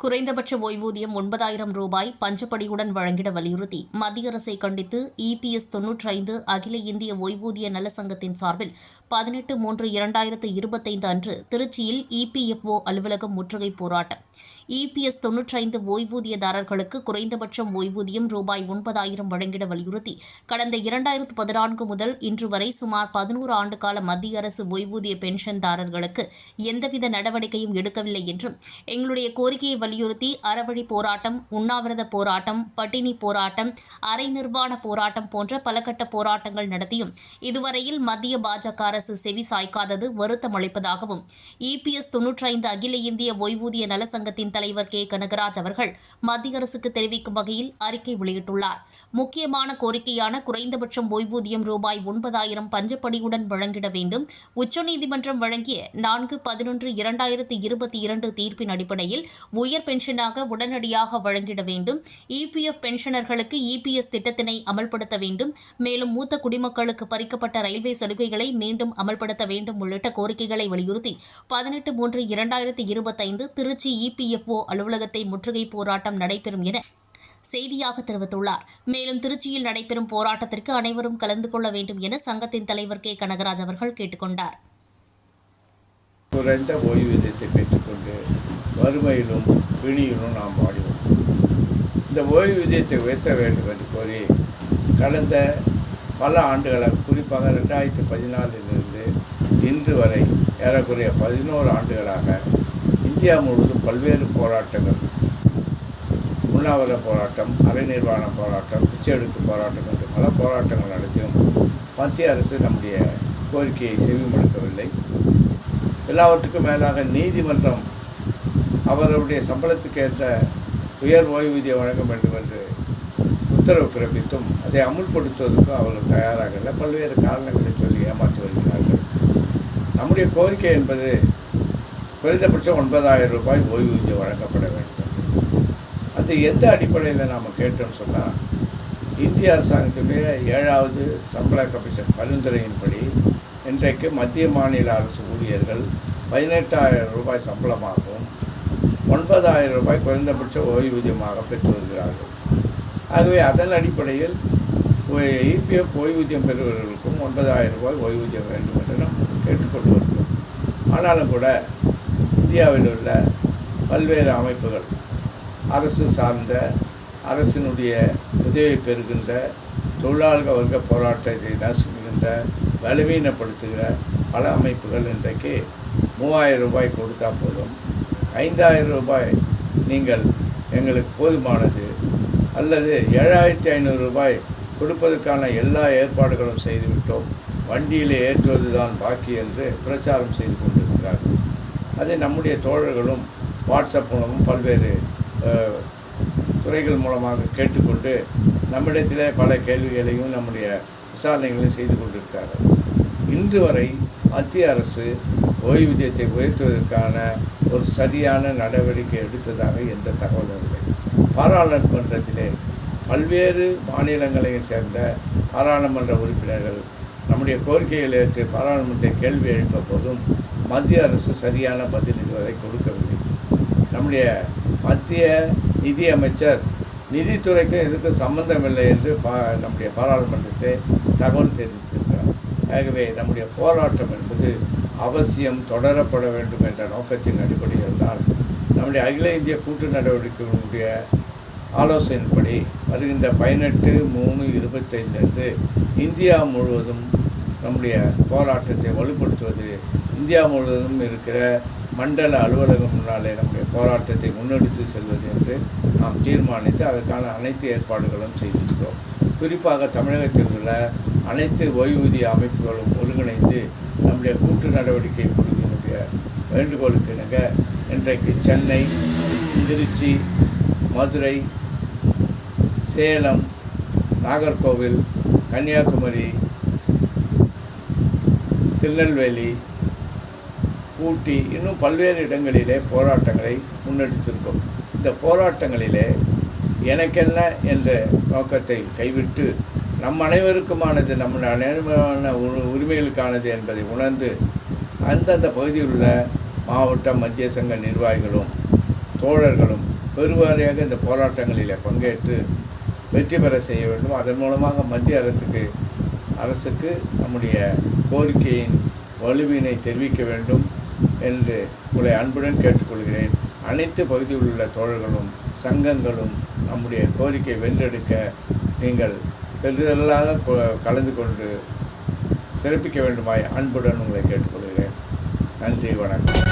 குறைந்தபட்ச ஓய்வூதியம் ஒன்பதாயிரம் ரூபாய் பஞ்சப்படியுடன் வழங்கிட வலியுறுத்தி மத்திய அரசை கண்டித்து இபிஎஸ் தொன்னூற்றி ஐந்து அகில இந்திய ஓய்வூதிய நல சங்கத்தின் சார்பில் பதினெட்டு மூன்று இரண்டாயிரத்து இருபத்தைந்து அன்று திருச்சியில் இபிஎஃப்ஓ அலுவலகம் முற்றுகை போராட்டம். இபிஎஸ் தொன்னூற்றி ஐந்து ஓய்வூதியதாரர்களுக்கு குறைந்தபட்சம் ஓய்வூதியம் ரூபாய் ஒன்பதாயிரம் வழங்கிட வலியுறுத்தி கடந்த இரண்டாயிரத்து பதினான்கு முதல் இன்று வரை சுமார் பதினோரு ஆண்டு கால மத்திய அரசு ஓய்வூதிய பென்ஷன்தாரர்களுக்கு எந்தவித நடவடிக்கையும் எடுக்கவில்லை என்றும் எங்களுடைய கோரிக்கையை வலியுறுத்தி அறவழி போராட்டம் உண்ணாவிரத போராட்டம் பட்டினி போராட்டம் அரை நிர்வாண போராட்டம் போன்ற பலகட்ட போராட்டங்கள் நடத்தியும் இதுவரையில் மத்திய பாஜக அரசு செவி சாய்க்காதது வருத்தம் அளிப்பதாகவும் இபிஎஸ் தொன்னூற்றி ஐந்து அகில இந்திய ஓய்வூதிய நல சங்கத்தின் தலைவர் கே. கனகராஜ் அவர்கள் மத்திய அரசுக்கு தெரிவிக்கும் வகையில் அறிக்கை வெளியிட்டுள்ளார். முக்கியமான கோரிக்கையான குறைந்தபட்சம் ஓய்வூதியம் ரூபாய் ஒன்பதாயிரம் பஞ்சப்படியுடன் வழங்கிட வேண்டும். உச்சநீதிமன்றம் வழங்கிய நான்கு பதினொன்று இரண்டாயிரத்தி இருபத்தி இரண்டு தீர்ப்பின் அடிப்படையில் உயர் பென்ஷனாக உடனடியாக வழங்கிட வேண்டும். இபிஎஃப் பென்ஷனர்களுக்கு இபிஎஸ் திட்டத்தினை அமல்படுத்த வேண்டும். மேலும் மூத்த குடிமக்களுக்கு பறிக்கப்பட்ட ரயில்வே சலுகைகளை மீண்டும் அமல்படுத்த வேண்டும் உள்ளிட்ட கோரிக்கைகளை வலியுறுத்தி பதினெட்டு மூன்று இரண்டாயிரத்தி இருபத்தைந்து திருச்சி இபிஎஃப் இபிஎஃப்ஓ அலுவலகத்தை முற்றுகை போராட்டம் நடைபெறும் என செய்தியாக தெரிவித்துள்ளார். மேலும் திருச்சியில் நடைபெறும் போராட்டத்திற்கு அனைவரும் கலந்து கொள்ள வேண்டும் என சங்கத்தின் தலைவர் கே. கனகராஜ் அவர்கள் கேட்டுக்கொண்டார். குறைந்த ஓய்வூதியத்தை பெற்றுக்கொண்டு வறுமையிலும் பிணியிலும் நாம் வாடிவோம். இந்த ஓய்வூதியத்தை உயர்த்த வேண்டும் என்று கோரி கடந்த பல ஆண்டுகளாக குறிப்பாக ரெண்டாயிரத்தி பதினாலிலிருந்து இன்று வரை ஏறக்குறைய பதினோரு ஆண்டுகளாக இந்தியா முழுவதும் பல்வேறு போராட்டங்கள் உண்ணாவிர போராட்டம் அரை நிர்வாண போராட்டம் பிச்சை எடுப்பு போராட்டம் என்று பல போராட்டங்கள் நடத்தியும் மத்திய அரசு நம்முடைய கோரிக்கையை செவிமடுக்கவில்லை. எல்லாவற்றுக்கும் மேலாக நீதிமன்றம் அவர்களுடைய சம்பளத்துக்கு ஏற்ற உயர் ஓய்வூதியம் வழங்க வேண்டும் என்று உத்தரவு பிறப்பித்தும் அதை அமுல்படுத்துவதற்கும் அவர்கள் தயாராக இல்லை. பல்வேறு காரணங்களை சொல்லி ஏமாற்றி வருகிறார்கள். நம்முடைய கோரிக்கை என்பது குறைந்தபட்சம் ஒன்பதாயிரம் ரூபாய் ஓய்வூதியம் வழங்கப்பட வேண்டும். அது எந்த அடிப்படையில் நாம் கேட்டோம்னு சொன்னால் இந்திய அரசாங்கத்துடைய ஏழாவது சம்பள கமிஷன் பரிந்துரையின்படி இன்றைக்கு மத்திய மாநில அரசு ஊழியர்கள் பதினெட்டாயிரம் ரூபாய் சம்பளமாகவும் ஒன்பதாயிரம் ரூபாய் குறைந்தபட்ச ஓய்வூதியமாக பெற்று வருகிறார்கள். ஆகவே அதன் அடிப்படையில் இபிஎஃப் ஓய்வூதியம் பெறுபவர்களுக்கும் ஒன்பதாயிரம் ரூபாய் ஓய்வூதியம் வேண்டும் என்று நாம் கேட்டுக்கொண்டு வருகிறோம். ஆனாலும் கூட இந்தியாவில் உள்ள பல்வேறு அமைப்புகள். அரசு சார்ந்த அரசினுடைய உதவி பெறுகின்ற தொழிலாளர் வர்க்க போராட்டத்தை நசுக்குகின்ற பலவீனப்படுத்துகிற பல அமைப்புகள் இன்றைக்கு மூவாயிரம் ரூபாய் கொடுத்தா போதும். ஐந்தாயிரம் ரூபாய் நீங்கள் எங்களுக்கு போதுமானது. அல்லது ஏழாயிரத்தி ஐநூறு ரூபாய் கொடுப்பதற்கான எல்லா ஏற்பாடுகளும் செய்துவிட்டோம். வண்டியில் ஏற்றுவது தான் பாக்கி என்று பிரச்சாரம் செய்து கொண்டிருக்கிறார்கள். அதை நம்முடைய தோழர்களும் வாட்ஸ்அப் மூலமும் பல்வேறு துறைகள் மூலமாக கேட்டுக்கொண்டு நம்மிடத்தில் பல கேள்விகளையும் நம்முடைய விசாரணைகளையும் செய்து கொண்டிருக்கிறார்கள். இன்று வரை மத்திய அரசு ஓய்வூதியத்தை உயர்த்துவதற்கான ஒரு சரியான நடவடிக்கை எடுத்ததாக எந்த தகவலும் இல்லை. பாராளுமன்றத்திலே பல்வேறு மாநிலங்களையும் சேர்ந்த பாராளுமன்ற உறுப்பினர்கள் நம்முடைய கோரிக்கைகளை ஏற்று பாராளுமன்ற கேள்வி எழுப்ப போதும் மத்திய அரசு சரியான பதில் இதுவரை கொடுக்கவில்லை நம்முடைய மத்திய நிதி அமைச்சர் நிதித்துறைக்கும் இதுக்கும் சம்பந்தமில்லை என்று பா நம்முடைய பாராளுமன்றத்தை தகவல் தெரிவித்திருக்கிறார். ஆகவே நம்முடைய போராட்டம் என்பது அவசியம் தொடரப்பட வேண்டும் என்ற நோக்கத்தின் அடிப்படையில் தான் நம்முடைய அகில இந்திய கூட்டு நடவடிக்கைகளுடைய ஆலோசனையின்படி வருகின்ற பதினெட்டு மூணு இருபத்தைந்து அன்று இந்தியா முழுவதும் நம்முடைய போராட்டத்தை வலுப்படுத்துவது இந்தியா முழுவதும் இருக்கிற மண்டல அலுவலகம் முன்னாலே நம்முடைய போராட்டத்தை முன்னெடுத்து செல்வது என்று நாம் தீர்மானித்து அதற்கான அனைத்து ஏற்பாடுகளும் செய்திருக்கிறோம். குறிப்பாக தமிழகத்தில் உள்ள அனைத்து ஓய்வூதிய அமைப்புகளும் ஒருங்கிணைந்து நம்முடைய கூட்டு நடவடிக்கை குழுவினுடைய வேண்டுகோளுக்கு இணங்க இன்றைக்கு சென்னை திருச்சி மதுரை சேலம் நாகர்கோவில் கன்னியாகுமரி திருநெல்வேலி ஊட்டி இன்னும் பல்வேறு இடங்களிலே போராட்டங்களை முன்னெடுத்திருக்கோம். இந்த போராட்டங்களிலே எனக்கென்ன என்ற நோக்கத்தை கைவிட்டு நம் அனைவருக்குமானது நம்ம அனைவருமான உ- உரிமைகளுக்கானது என்பதை உணர்ந்து அந்தந்த பகுதியில் உள்ள மாவட்ட மத்திய சங்க நிர்வாகிகளும் தோழர்களும் பெருவாரியாக இந்த போராட்டங்களில் பங்கேற்று வெற்றி பெற செய்ய வேண்டும். அதன் மூலமாக மத்திய அரசுக்கு அரசுக்கு நம்முடைய கோரிக்கையின் வலுவினை தெரிவிக்க வேண்டும் என்று உங்களை அன்புடன் கேட்டுக்கொள்கிறேன். அனைத்து பகுதியில் உள்ள தோழர்களும் சங்கங்களும் நம்முடைய கோரிக்கை வென்றெடுக்க நீங்கள் பெரிதலாக கலந்து கொண்டு சிறப்பிக்க வேண்டுமாய் அன்புடன் உங்களை கேட்டுக்கொள்கிறேன். நன்றி வணக்கம்.